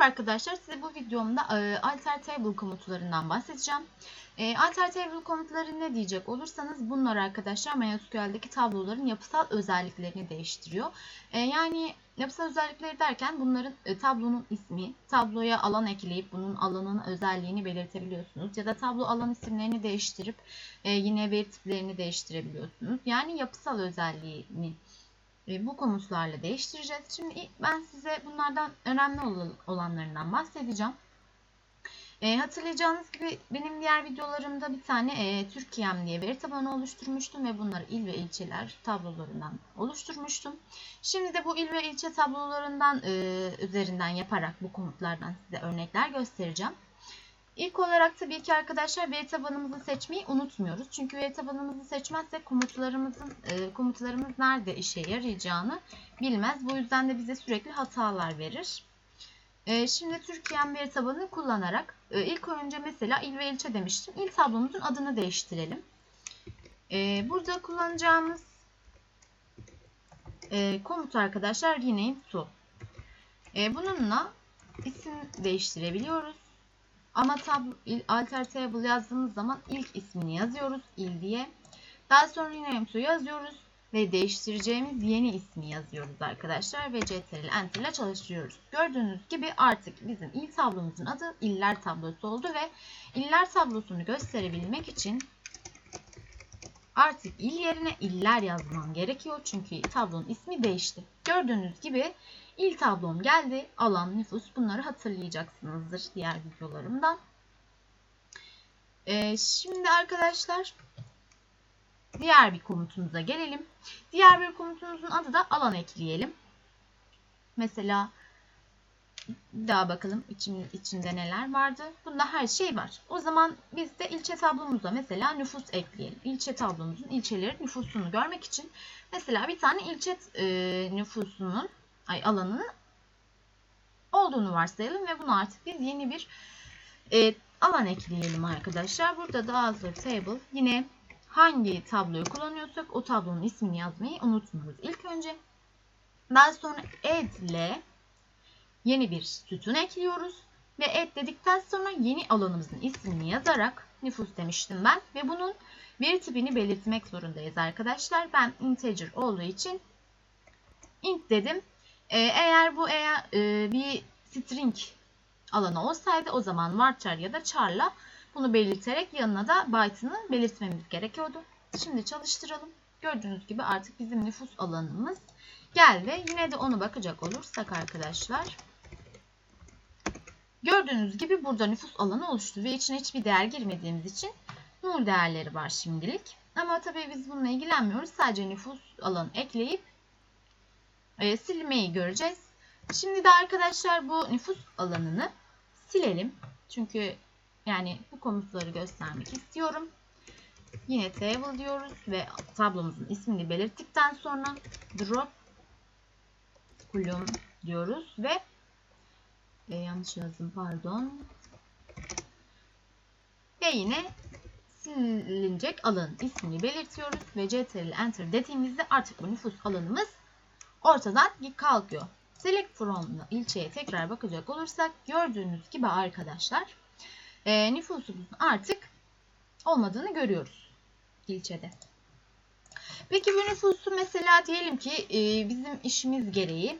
Merhaba arkadaşlar, size bu videomda e, alter table komutlarından bahsedeceğim. E, alter table komutları ne diyecek olursanız bunlar arkadaşlar MySQL'deki tabloların yapısal özelliklerini değiştiriyor. E, yani yapısal özellikleri derken bunların tablonun ismi, tabloya alan ekleyip bunun alanın özelliğini belirtebiliyorsunuz. Ya da tablo alan isimlerini değiştirip yine veri tiplerini değiştirebiliyorsunuz. Yani yapısal özelliğini bu komutlarla değiştireceğiz. Şimdi ben size bunlardan önemli olanlarından bahsedeceğim. E, hatırlayacağınız gibi benim diğer videolarımda bir tane e, Türkiye'm diye veri tabanı oluşturmuştum ve bunları il ve ilçeler tablolarından oluşturmuştum. Şimdi de bu il ve ilçe tablolarından e, üzerinden yaparak bu komutlardan size örnekler göstereceğim. İlk olarak tabii ki arkadaşlar veri tabanımızı seçmeyi unutmuyoruz. Çünkü veri tabanımızı seçmezsek komutlarımızın e, komutlarımız nerede işe yarayacağını bilmez. Bu yüzden de bize sürekli hatalar verir. E, şimdi Türkiye'm veri tabanını kullanarak e, ilk önce mesela il ve ilçe demiştim. İl tablomuzun adını değiştirelim. Burada kullanacağımız komut arkadaşlar rename to. Bununla isim değiştirebiliyoruz. Ama tab alter table yazdığımız zaman ilk ismini yazıyoruz il diye. Daha sonra yine to yazıyoruz ve değiştireceğimiz yeni ismi yazıyoruz arkadaşlar ve ctrl enter ile çalıştırıyoruz. Gördüğünüz gibi artık bizim il tablomuzun adı iller tablosu oldu ve iller tablosunu gösterebilmek için artık il yerine iller yazmam gerekiyor çünkü tablonun ismi değişti. Gördüğünüz gibi İl tablom geldi. Alan, nüfus bunları hatırlayacaksınızdır diğer videolarımdan. Ee, şimdi arkadaşlar diğer bir komutumuza gelelim. Diğer bir komutumuzun adı da alan ekleyelim. Mesela daha bakalım için, içinde neler vardı. Bunda her şey var. O zaman biz de ilçe tablomuza mesela nüfus ekleyelim. İlçe tablomuzun ilçelerin nüfusunu görmek için mesela bir tane ilçe e, nüfusunun ay alanının olduğunu varsayalım ve bunu artık biz yeni bir e, alan ekleyelim arkadaşlar. Burada da Azure Table yine hangi tabloyu kullanıyorsak o tablonun ismini yazmayı unutmuyoruz ilk önce. Daha sonra add ile yeni bir sütun ekliyoruz. Ve add dedikten sonra yeni alanımızın ismini yazarak nüfus demiştim ben. Ve bunun veri tipini belirtmek zorundayız arkadaşlar. Ben integer olduğu için int dedim. Ee, eğer bu eğer e, bir string alanı olsaydı o zaman varchar ya da char'la bunu belirterek yanına da byte'ını belirtmemiz gerekiyordu. Şimdi çalıştıralım. Gördüğünüz gibi artık bizim nüfus alanımız geldi. Yine de onu bakacak olursak arkadaşlar. Gördüğünüz gibi burada nüfus alanı oluştu ve içine hiçbir değer girmediğimiz için null değerleri var şimdilik. Ama tabii biz bununla ilgilenmiyoruz. Sadece nüfus alanı ekleyip e, silmeyi göreceğiz. Şimdi de arkadaşlar bu nüfus alanını silelim. Çünkü yani bu komutları göstermek istiyorum. Yine table diyoruz ve tablomuzun ismini belirttikten sonra drop column diyoruz ve e, yanlış yazdım pardon. Ve yine silinecek alanın ismini belirtiyoruz ve ctrl enter dediğimizde artık bu nüfus alanımız ortadan kalkıyor. Select from ilçeye tekrar bakacak olursak gördüğünüz gibi arkadaşlar e, nüfusumuzun artık olmadığını görüyoruz ilçede. Peki bu nüfusu mesela diyelim ki e, bizim işimiz gereği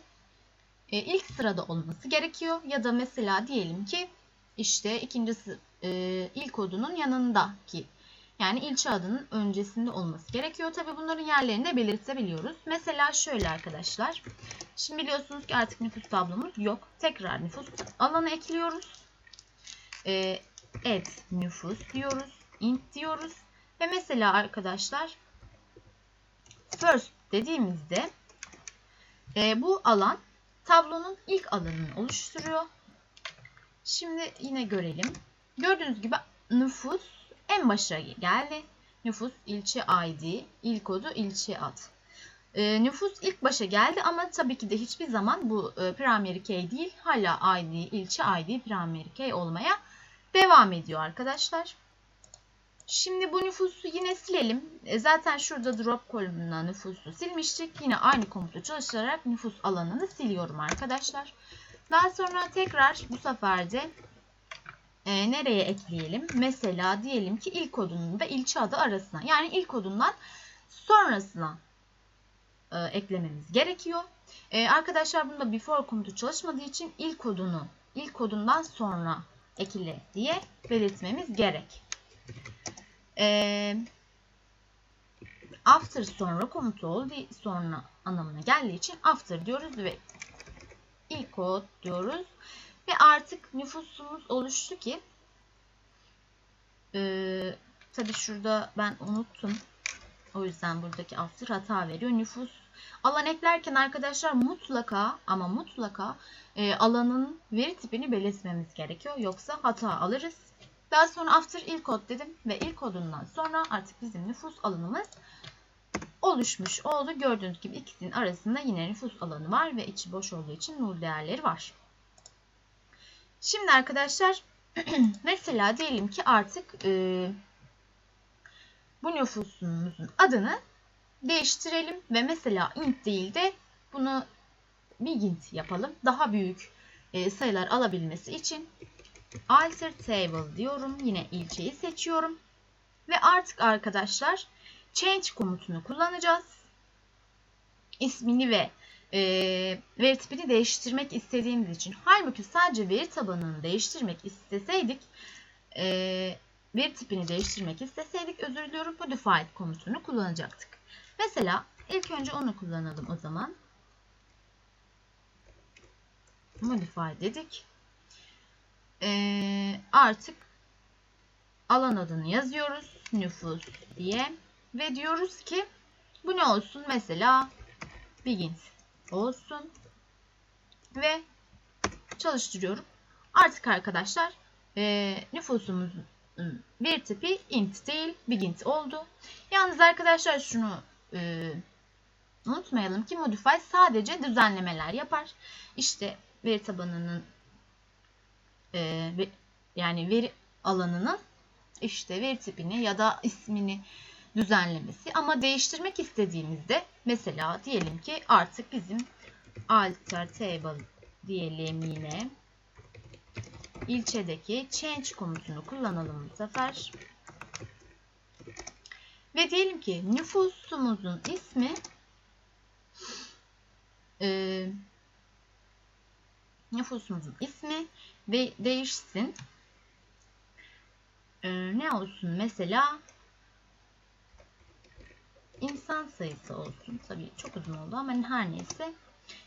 e, ilk sırada olması gerekiyor ya da mesela diyelim ki işte ikincisi e, ilk kodunun yanındaki yani ilçe adının öncesinde olması gerekiyor. Tabi bunların yerlerini de belirtebiliyoruz. Mesela şöyle arkadaşlar. Şimdi biliyorsunuz ki artık nüfus tablomuz yok. Tekrar nüfus alanı ekliyoruz. Ee, add nüfus diyoruz. int diyoruz. Ve mesela arkadaşlar first dediğimizde e, bu alan tablonun ilk alanını oluşturuyor. Şimdi yine görelim. Gördüğünüz gibi nüfus en başa geldi. Nüfus ilçe ID, il kodu ilçe ad. E, nüfus ilk başa geldi ama tabii ki de hiçbir zaman bu e, primary key değil. Hala ID, ilçe ID primary key olmaya devam ediyor arkadaşlar. Şimdi bu nüfusu yine silelim. E, zaten şurada drop kolumuna nüfusu silmiştik. Yine aynı komutu çalıştırarak nüfus alanını siliyorum arkadaşlar. Daha sonra tekrar bu sefer de e, nereye ekleyelim? Mesela diyelim ki ilk kodunun ve ilçe adı arasına. Yani ilk kodundan sonrasına e, eklememiz gerekiyor. E, arkadaşlar bunda before komutu çalışmadığı için ilk kodunu ilk kodundan sonra ekle diye belirtmemiz gerek. E, after sonra komutu oldu sonra anlamına geldiği için after diyoruz ve ilk kod diyoruz. Ve artık nüfusumuz oluştu ki e, tabi şurada ben unuttum. O yüzden buradaki after hata veriyor. Nüfus alan eklerken arkadaşlar mutlaka ama mutlaka e, alanın veri tipini belirtmemiz gerekiyor. Yoksa hata alırız. Daha sonra after ilk kod dedim ve ilk kodundan sonra artık bizim nüfus alanımız oluşmuş oldu. Gördüğünüz gibi ikisinin arasında yine nüfus alanı var ve içi boş olduğu için null değerleri var. Şimdi arkadaşlar mesela diyelim ki artık e, bu nüfusumuzun adını değiştirelim ve mesela int değil de bunu bigint yapalım. Daha büyük e, sayılar alabilmesi için alter table diyorum. Yine ilçeyi seçiyorum. Ve artık arkadaşlar change komutunu kullanacağız. İsmini ve e, veri tipini değiştirmek istediğimiz için. Halbuki sadece veri tabanını değiştirmek isteseydik e, veri tipini değiştirmek isteseydik özür diliyorum modified komutunu kullanacaktık. Mesela ilk önce onu kullanalım o zaman. Modify dedik. E, artık alan adını yazıyoruz. Nüfus diye. Ve diyoruz ki bu ne olsun? Mesela begins olsun. Ve çalıştırıyorum. Artık arkadaşlar e, nüfusumuzun bir tipi int değil begins oldu. Yalnız arkadaşlar şunu e, unutmayalım ki modify sadece düzenlemeler yapar. İşte veri tabanının e, yani veri alanının işte veri tipini ya da ismini düzenlemesi ama değiştirmek istediğimizde mesela diyelim ki artık bizim alter table diyelim yine ilçedeki change komutunu kullanalım bu sefer. Ve diyelim ki nüfusumuzun ismi e, nüfusumuzun ismi ve değişsin. E, ne olsun mesela insan sayısı olsun. Tabii çok uzun oldu ama her neyse.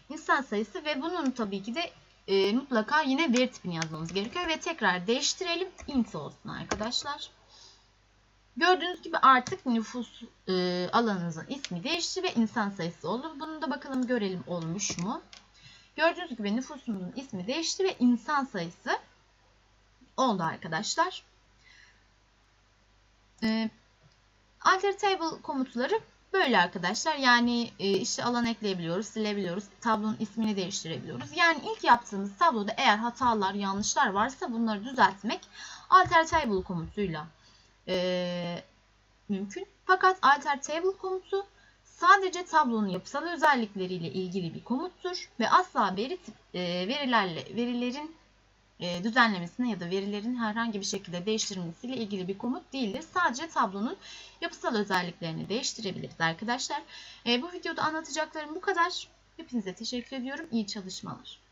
İnsan sayısı ve bunun tabii ki de e, mutlaka yine veri tipini yazmamız gerekiyor ve tekrar değiştirelim. int olsun arkadaşlar. Gördüğünüz gibi artık nüfus e, alanınızın ismi değişti ve insan sayısı oldu. Bunu da bakalım görelim olmuş mu? Gördüğünüz gibi nüfusumuzun ismi değişti ve insan sayısı oldu arkadaşlar. E, alter table komutları böyle arkadaşlar. Yani e, işte alan ekleyebiliyoruz, silebiliyoruz, tablonun ismini değiştirebiliyoruz. Yani ilk yaptığımız tabloda eğer hatalar, yanlışlar varsa bunları düzeltmek alter table komutuyla e, mümkün. Fakat alter table komutu sadece tablonun yapısal özellikleriyle ilgili bir komuttur ve asla veri e, verilerle verilerin e, düzenlemesine ya da verilerin herhangi bir şekilde değiştirilmesiyle ilgili bir komut değildir. Sadece tablonun yapısal özelliklerini değiştirebiliriz arkadaşlar. E, bu videoda anlatacaklarım bu kadar. Hepinize teşekkür ediyorum. İyi çalışmalar.